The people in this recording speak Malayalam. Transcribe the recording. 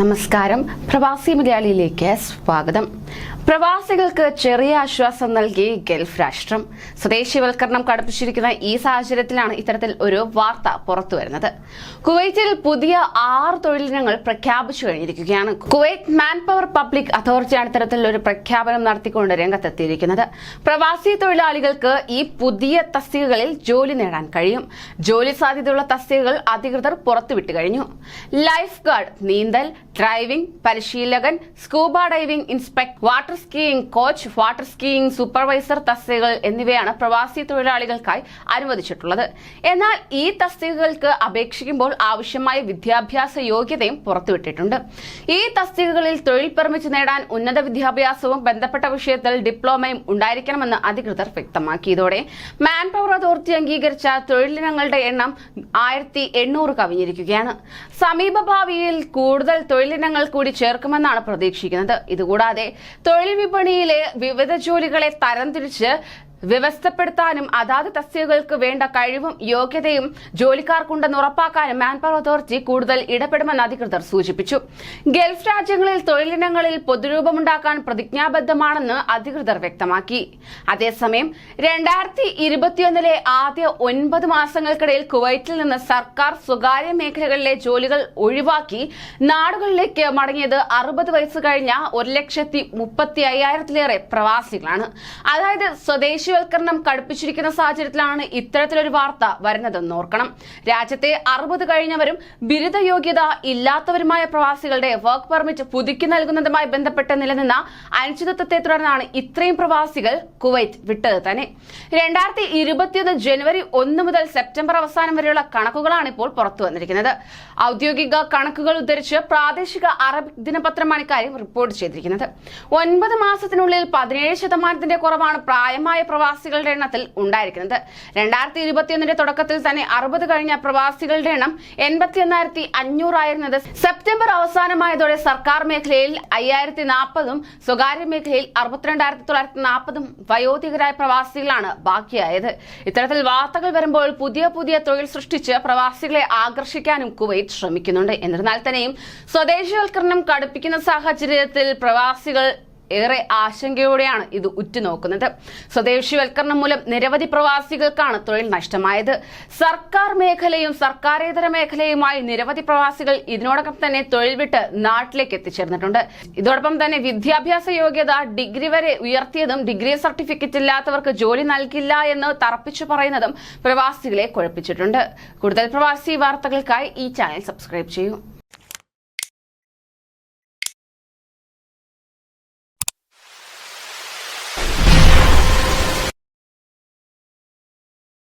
നമസ്കാരം. പ്രവാസി മലയാളിയിലേക്ക് സ്വാഗതം. പ്രവാസികൾക്ക് ചെറിയ ആശ്വാസം നൽകി ഗൾഫ് രാഷ്ട്രം. സ്വദേശിവൽക്കരണം കടുപ്പിച്ചിരിക്കുന്ന ഈ സാഹചര്യത്തിലാണ് ഇത്തരത്തിൽ ഒരു വാർത്ത പുറത്തു വരുന്നത് കുവൈറ്റിൽ പുതിയ ആറ് തൊഴിലിനങ്ങൾ പ്രഖ്യാപിച്ചു കഴിഞ്ഞിരിക്കുകയാണ്. കുവൈറ്റ് മാൻ പവർ പബ്ലിക് അതോറിറ്റിയാണ് ഇത്തരത്തിൽ ഒരു പ്രഖ്യാപനം നടത്തിക്കൊണ്ട് രംഗത്തെത്തിയിരിക്കുന്നത്. പ്രവാസി തൊഴിലാളികൾക്ക് ഈ പുതിയ തസ്തികകളിൽ ജോലി നേടാൻ കഴിയും. ജോലി സാധ്യതയുള്ള തസ്തികകൾ അധികൃതർ പുറത്തുവിട്ടു കഴിഞ്ഞു. ലൈഫ് ഗാർഡ് നീന്തൽ ഡ്രൈവിംഗ് പരിശീലകൻ scuba diving inspector water skiing coach water skiing supervisor തസ്തികകൾ എന്നിവയാണ് പ്രവാസി തൊഴിലാളികൾക്കായി അനുവദിച്ചിട്ടുള്ളത്. എന്നാൽ ഈ തസ്തികകൾക്ക് അപേക്ഷിക്കുമ്പോൾ ആവശ്യമായ വിദ്യാഭ്യാസ യോഗ്യതയും പുറത്തുവിട്ടിട്ടുണ്ട്. ഈ തസ്തികകളിൽ തൊഴിൽ പെർമിറ്റ് നേടാൻ ഉന്നത വിദ്യാഭ്യാസവും ബന്ധപ്പെട്ട വിഷയത്തിൽ ഡിപ്ലോമയും ഉണ്ടായിരിക്കണമെന്ന് അധികൃതർ വ്യക്തമാക്കി ഇതോടെ മാൻ പവർ അതോറിറ്റി അംഗീകരിച്ച തൊഴിലിനങ്ങളുടെ എണ്ണം ആയിരത്തി എണ്ണൂറ് കവിഞ്ഞിരിക്കുകയാണ്. സമീപഭാവിയിൽ കൂടുതൽ തൊഴിലിനങ്ങൾ കൂടി ചേർക്കുമെന്നാണ് പ്രതീക്ഷിക്കുന്നത്. ഇതുകൂടാതെ തൊഴിൽ വിപണിയിലെ വിവിധ ജോലികളെ തരംതിരിച്ച് വ്യവസ്ഥപ്പെടുത്താനും അതാത് തസ്തികകൾക്ക് വേണ്ട കഴിവും യോഗ്യതയും ജോലിക്കാർക്കുണ്ടെന്ന് ഉറപ്പാക്കാനും മാൻ പവർ അതോറിറ്റി കൂടുതൽ ഇടപെടുമെന്ന് അധികൃതർ സൂചിപ്പിച്ചു. ഗൾഫ് രാജ്യങ്ങളിൽ തൊഴിലിനങ്ങളിൽ പൊതുരൂപമുണ്ടാക്കാൻ പ്രതിജ്ഞാബദ്ധമാണെന്ന് അധികൃതർ വ്യക്തമാക്കി. അതേസമയം രണ്ടായിരത്തി ഇരുപത്തിയൊന്നിലെ ആദ്യ ഒൻപത് മാസങ്ങൾക്കിടയിൽ കുവൈറ്റിൽ നിന്ന് സർക്കാർ സ്വകാര്യ മേഖലകളിലെ ജോലികൾ ഒഴിവാക്കി നാടുകളിലേക്ക് മടങ്ങിയത് അറുപത് വയസ്സ് കഴിഞ്ഞ ഒരു ലക്ഷത്തി മുപ്പത്തി അയ്യായിരത്തിലേറെ പ്രവാസികളാണ്. അതായത് സ്വദേശിവൽക്കരണം കടുപ്പിച്ചിരിക്കുന്ന സാഹചര്യത്തിലാണ് ഇത്തരത്തിലൊരു വാർത്ത വരുന്നതെന്ന് ഓർക്കണം. രാജ്യത്തെ അറുപത് കഴിഞ്ഞവരും ബിരുദ യോഗ്യത ഇല്ലാത്തവരുമായ പ്രവാസികളുടെ വർക്ക് പെർമിറ്റ് പുതുക്കി നൽകുന്നതുമായി ബന്ധപ്പെട്ട് നിലനിന്ന അനിശ്ചിതത്വത്തെ തുടർന്നാണ് ഇത്രയും പ്രവാസികൾ കുവൈറ്റ് വിട്ടത് തന്നെ. രണ്ടായിരത്തി ഇരുപത്തിയൊന്ന് ജനുവരി ഒന്ന് മുതൽ സെപ്റ്റംബർ അവസാനം വരെയുള്ള കണക്കുകളാണ് ഇപ്പോൾ പുറത്തു വന്നിരിക്കുന്നത്. ഔദ്യോഗിക കണക്കുകൾ ഉദ്ധരിച്ച് പ്രാദേശിക അറബിക് ദിനപത്രമാണ് ഇക്കാര്യം റിപ്പോർട്ട് ചെയ്തിരിക്കുന്നത്. ഒൻപത് മാസത്തിനുള്ളിൽ പതിനേഴ് ശതമാനത്തിന്റെ കുറവാണ് പ്രായമായ പ്രവാസികളുടെ എണ്ണത്തിൽ ഉണ്ടായിരിക്കുന്നത്. രണ്ടായിരത്തി ഇരുപത്തിയൊന്നിന്റെ തുടക്കത്തിൽ തന്നെ അറുപത് കഴിഞ്ഞ പ്രവാസികളുടെ എണ്ണം എൺപത്തി എണ്ണായിരത്തി അഞ്ഞൂറായിരുന്നത്. സെപ്റ്റംബർ അവസാനമായതോടെ സർക്കാർ മേഖലയിൽ അയ്യായിരത്തി നാൽപ്പതും സ്വകാര്യ മേഖലയിൽ അറുപത്തിരണ്ടായിരത്തി തൊള്ളായിരത്തി നാൽപ്പതും വയോധികരായ പ്രവാസികളാണ് ബാക്കിയായത്. ഇത്തരത്തിൽ വാർത്തകൾ വരുമ്പോൾ പുതിയ പുതിയ തൊഴിൽ സൃഷ്ടിച്ച് പ്രവാസികളെ ആകർഷിക്കാനും കുവൈറ്റ് ശ്രമിക്കുന്നുണ്ട്. എന്നിരുന്നാൽ തന്നെയും സ്വദേശവൽക്കരണം കടുപ്പിക്കുന്ന സാഹചര്യത്തിൽ പ്രവാസികൾ ഏറെ ആശങ്കയോടെയാണ് ഇത് ഉറ്റുനോക്കുന്നത്. സ്വദേശി സ്വദേശിവൽക്കരണം മൂലം നിരവധി പ്രവാസികൾക്കാണ് തൊഴിൽ നഷ്ടമായത്. സർക്കാർ മേഖലയും സർക്കാരേതര മേഖലയുമായി നിരവധി പ്രവാസികൾ ഇതിനോടകം തന്നെ തൊഴിൽ വിട്ട് നാട്ടിലേക്ക് എത്തിച്ചേർന്നിട്ടുണ്ട്. ഇതോടൊപ്പം തന്നെ വിദ്യാഭ്യാസ യോഗ്യത ഡിഗ്രി വരെ ഉയർത്തിയതും ഡിഗ്രി സർട്ടിഫിക്കറ്റ് ഇല്ലാത്തവർക്ക് ജോലി നൽകില്ല എന്ന് തറപ്പിച്ചു പറയുന്നതും പ്രവാസികളെ കുഴപ്പിച്ചിട്ടുണ്ട്. കൂടുതൽ പ്രവാസി വാർത്തകൾക്കായി ഈ ചാനൽ സബ്സ്ക്രൈബ് ചെയ്യൂ.